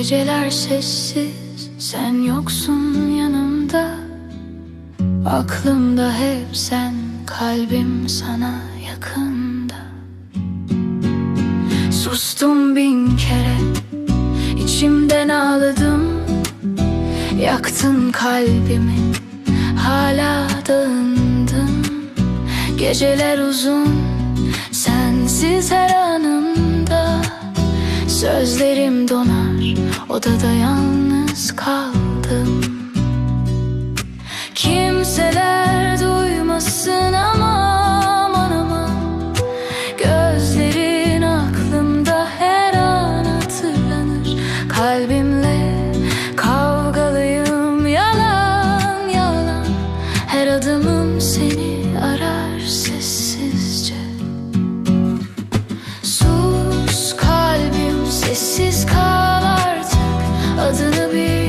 Geceler sessiz sen yoksun yanımda. Aklımda hep sen kalbim sana yakında. Sustum bin kere içimden ağladım. Yaktın kalbimi hala dağındım Geceler uzun sensiz her anımda. Sözlerim donar odada yalnız kaldım to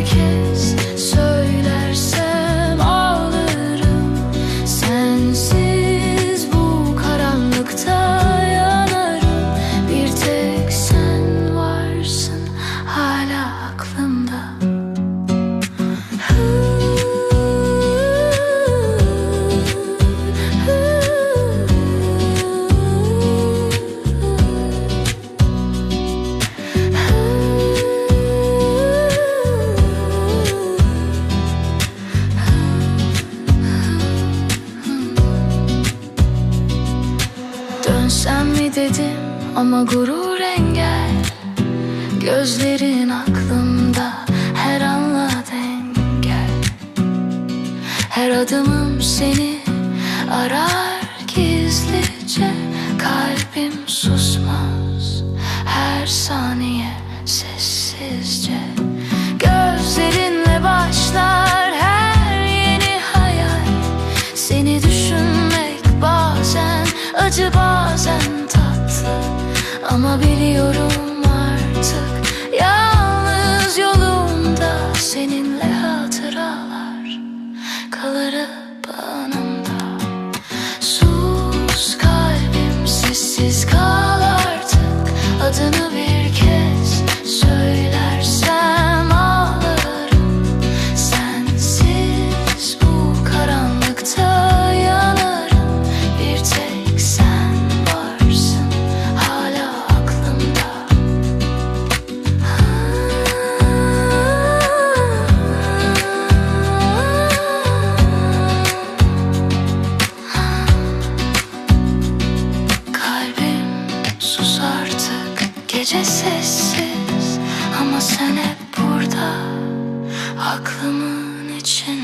Dedim ama gurur engel. Gözlerin aklımda her anla dengel Her adımım seni arar gizlice. Kalbim susmaz her saniye sessizce. Gözlerinle başlar her yeni hayal. Seni düşünmek bazen acı Biliyorum artık. Yalnız yolumda Seninle hatıralar kalır gece sessiz. Ama sen hep burada aklımın içinde